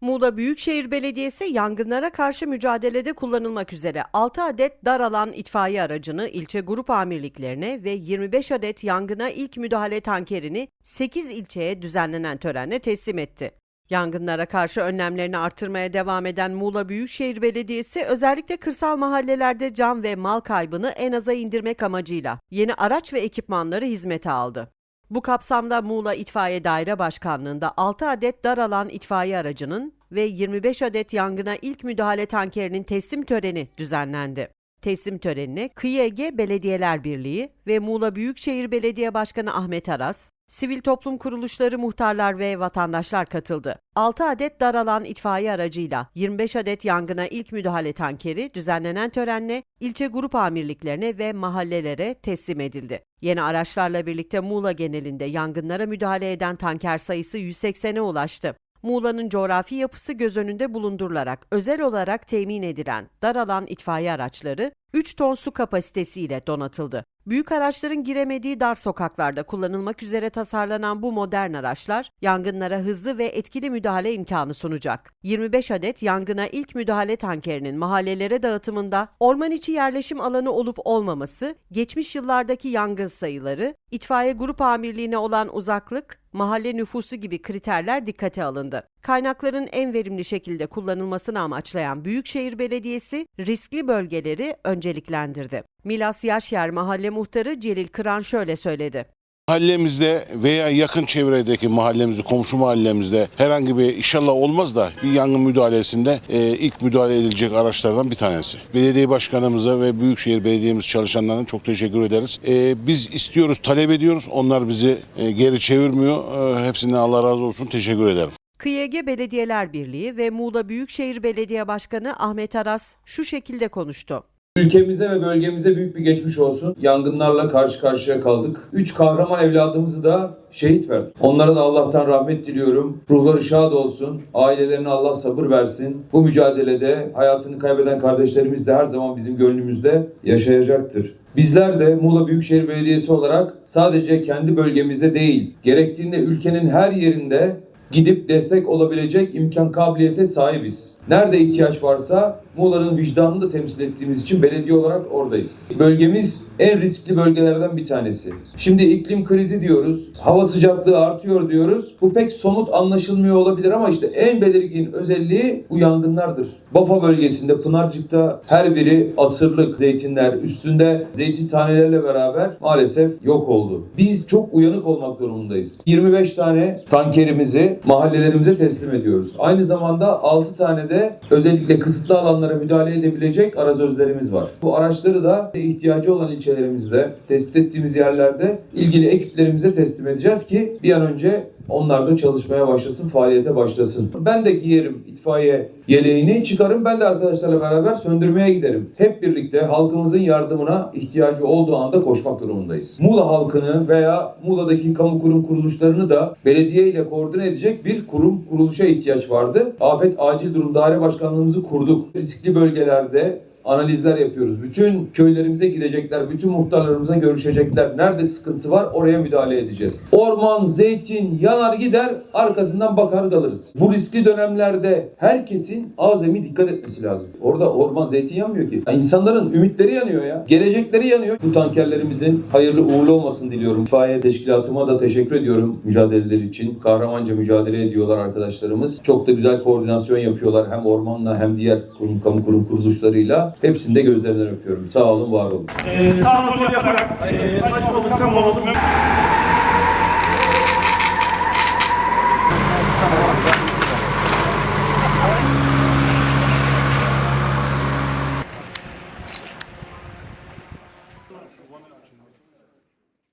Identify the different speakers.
Speaker 1: Muğla Büyükşehir Belediyesi yangınlara karşı mücadelede kullanılmak üzere 6 adet dar alan itfaiye aracını ilçe grup amirliklerine ve 25 adet yangına ilk müdahale tankerini 8 ilçeye düzenlenen törenle teslim etti. Yangınlara karşı önlemlerini artırmaya devam eden Muğla Büyükşehir Belediyesi özellikle kırsal mahallelerde can ve mal kaybını en aza indirmek amacıyla yeni araç ve ekipmanları hizmete aldı. Bu kapsamda Muğla İtfaiye Daire Başkanlığı'nda 6 adet dar alan itfaiye aracının ve 25 adet yangına ilk müdahale tankerinin teslim töreni düzenlendi. Teslim törenine Ege Belediyeler Birliği ve Muğla Büyükşehir Belediye Başkanı Ahmet Aras, sivil toplum kuruluşları muhtarlar ve vatandaşlar katıldı. 6 adet dar alan itfaiye aracıyla 25 adet yangına ilk müdahale tankeri düzenlenen törenle ilçe grup amirliklerine ve mahallelere teslim edildi. Yeni araçlarla birlikte Muğla genelinde yangınlara müdahale eden tanker sayısı 180'e ulaştı. Muğla'nın coğrafi yapısı göz önünde bulundurularak özel olarak temin edilen dar alan itfaiye araçları 3 ton su kapasitesiyle donatıldı. Büyük araçların giremediği dar sokaklarda kullanılmak üzere tasarlanan bu modern araçlar yangınlara hızlı ve etkili müdahale imkanı sunacak. 25 adet yangına ilk müdahale tankerinin mahallelere dağıtımında orman içi yerleşim alanı olup olmaması, geçmiş yıllardaki yangın sayıları, itfaiye grup amirliğine olan uzaklık, mahalle nüfusu gibi kriterler dikkate alındı. Kaynakların en verimli şekilde kullanılmasını amaçlayan Büyükşehir Belediyesi riskli bölgeleri önceliklendirdi. Milas Yaşyer Mahalle Muhtarı Celil Kıran şöyle söyledi.
Speaker 2: Mahallemizde veya yakın çevredeki mahallemizde, komşu mahallemizde herhangi bir inşallah olmaz da bir yangın müdahalesinde e, ilk müdahale edilecek araçlardan bir tanesi. Belediye başkanımıza ve Büyükşehir Belediye'miz çalışanlarına çok teşekkür ederiz. E, biz istiyoruz, talep ediyoruz. Onlar bizi e, geri çevirmiyor. E, hepsinden Allah razı olsun. Teşekkür ederim.
Speaker 1: Ege Belediyeler Birliği ve Muğla Büyükşehir Belediye Başkanı Ahmet Aras şu şekilde konuştu.
Speaker 3: Ülkemize ve bölgemize büyük bir geçmiş olsun. Yangınlarla karşı karşıya kaldık. Üç kahraman evladımızı da şehit verdik. Onlara da Allah'tan rahmet diliyorum. Ruhları şad olsun. Ailelerine Allah sabır versin. Bu mücadelede hayatını kaybeden kardeşlerimiz de her zaman bizim gönlümüzde yaşayacaktır. Bizler de Muğla Büyükşehir Belediyesi olarak sadece kendi bölgemizde değil, gerektiğinde ülkenin her yerinde gidip destek olabilecek imkan kabiliyete sahibiz. Nerede ihtiyaç varsa Muğla'nın vicdanını da temsil ettiğimiz için belediye olarak oradayız. Bölgemiz en riskli bölgelerden bir tanesi. Şimdi iklim krizi diyoruz, hava sıcaklığı artıyor diyoruz. Bu pek somut anlaşılmıyor olabilir ama işte en belirgin özelliği bu yangınlardır. Bafa bölgesinde, Pınarcık'ta her biri asırlık zeytinler, üstünde zeytin taneleriyle beraber maalesef yok oldu. Biz çok uyanık olmak durumundayız. 25 tane tankerimizi mahallelerimize teslim ediyoruz. Aynı zamanda 6 tane de özellikle kısıtlı alanlara müdahale edebilecek arazözlerimiz var. Bu araçları da ihtiyacı olan ilçelerimizde, tespit ettiğimiz yerlerde ilgili ekiplerimize teslim edeceğiz ki bir an önce onlar da çalışmaya başlasın, faaliyete başlasın. Ben de giyerim itfaiye yeleğini, çıkarım ben de arkadaşlarla beraber söndürmeye giderim. Hep birlikte halkımızın yardımına ihtiyacı olduğu anda koşmak durumundayız. Muğla halkını veya Muğla'daki kamu kurum kuruluşlarını da belediye ile koordine edecek bir kurum kuruluşa ihtiyaç vardı. Afet Acil Durum Daire Başkanlığımızı kurduk. Riskli bölgelerde analizler yapıyoruz. Bütün köylerimize gidecekler, bütün muhtarlarımıza görüşecekler. Nerede sıkıntı var oraya müdahale edeceğiz. Orman, zeytin yanar gider arkasından bakar kalırız. Bu riskli dönemlerde herkesin azami dikkat etmesi lazım. Orada orman, zeytin yanmıyor ki. Ya insanların ümitleri yanıyor ya. Gelecekleri yanıyor. Bu tankerlerimizin hayırlı uğurlu olmasını diliyorum. İtfaiye teşkilatıma da teşekkür ediyorum mücadeleleri için. Kahramanca mücadele ediyorlar arkadaşlarımız. Çok da güzel koordinasyon yapıyorlar hem ormanla hem diğer kurum, kamu kurum kuruluşlarıyla. Hepsini de gözlerinden öpüyorum. Sağ olun, var olun.
Speaker 4: Ee, sağ kontrol yaparak e, olursa molalım.